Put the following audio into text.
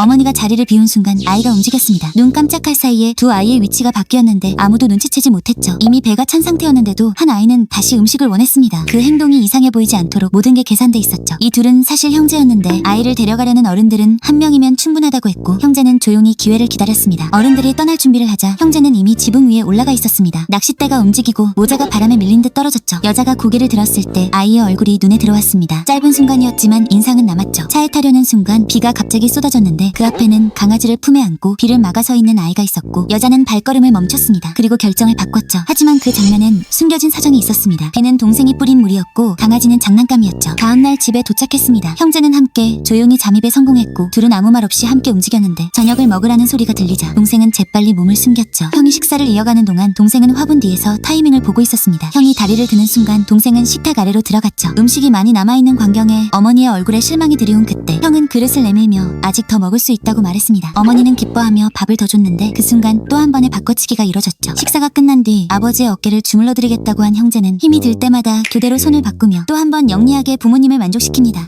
어머니가 자리를 비운 순간 아이가 움직였습니다. 눈 깜짝할 사이에 두 아이의 위치가 바뀌었는데 아무도 눈치채지 못했죠. 이미 배가 찬 상태였는데도 한 아이는 다시 음식을 원했습니다. 그 행동이 이상해 보이지 않도록 모든 게 계산돼 있었죠. 이 둘은 사실 형제였는데 아이를 데려가려는 어른들은 한 명이면 충분하다고 했고 형제는 조용히 기회를 기다렸습니다. 어른들이 떠날 준비를 하자 형제는 이미 지붕 위에 올라가 있었습니다. 낚싯대가 움직이고 모자가 바람에 밀린 듯 떨어졌죠. 여자가 고개를 들었을 때 아이의 얼굴이 눈에 들어왔습니다. 짧은 순간이었지만 인상은 남았죠. 차에 타려는 순간 비가 갑자기 쏟아졌는데 그 앞에는 강아지를 품에 안고 비를 막아 서 있는 아이가 있었고 여자는 발걸음을 멈췄습니다. 그리고 결정을 바꿨죠. 하지만 그 장면엔 숨겨진 사정이 있었습니다. 비는 동생이 뿌린 물이었고 강아지는 장난감이었죠. 다음날 집에 도착했습니다. 형제는 함께 조용히 잠입에 성공했고 둘은 아무 말 없이 함께 움직였는데 저녁을 먹으라는 소리가 들리자 동생은 재빨리 몸을 숨겼죠. 형이 식사를 이어가는 동안 동생은 화분 뒤에서 타이밍을 보고 있었습니다. 형이 다리를 드는 순간 동생은 식탁 아래로 들어갔죠. 음식이 많이 남아있는 광경에 어머니의 얼굴에 실망이 드리운 그 때 형은 그릇을 내밀며 아직 더 먹을 수 있다고 말했습니다. 어머니는 기뻐하며 밥을 더 줬는데 그 순간 또 한 번의 바꿔치기가 이뤄졌죠. 식사가 끝난 뒤 아버지의 어깨를 주물러 드리겠다고 한 형제는 힘이 들 때마다 교대로 손을 바꾸며 또 한 번 영리하게 부모님을 만족시킵니다.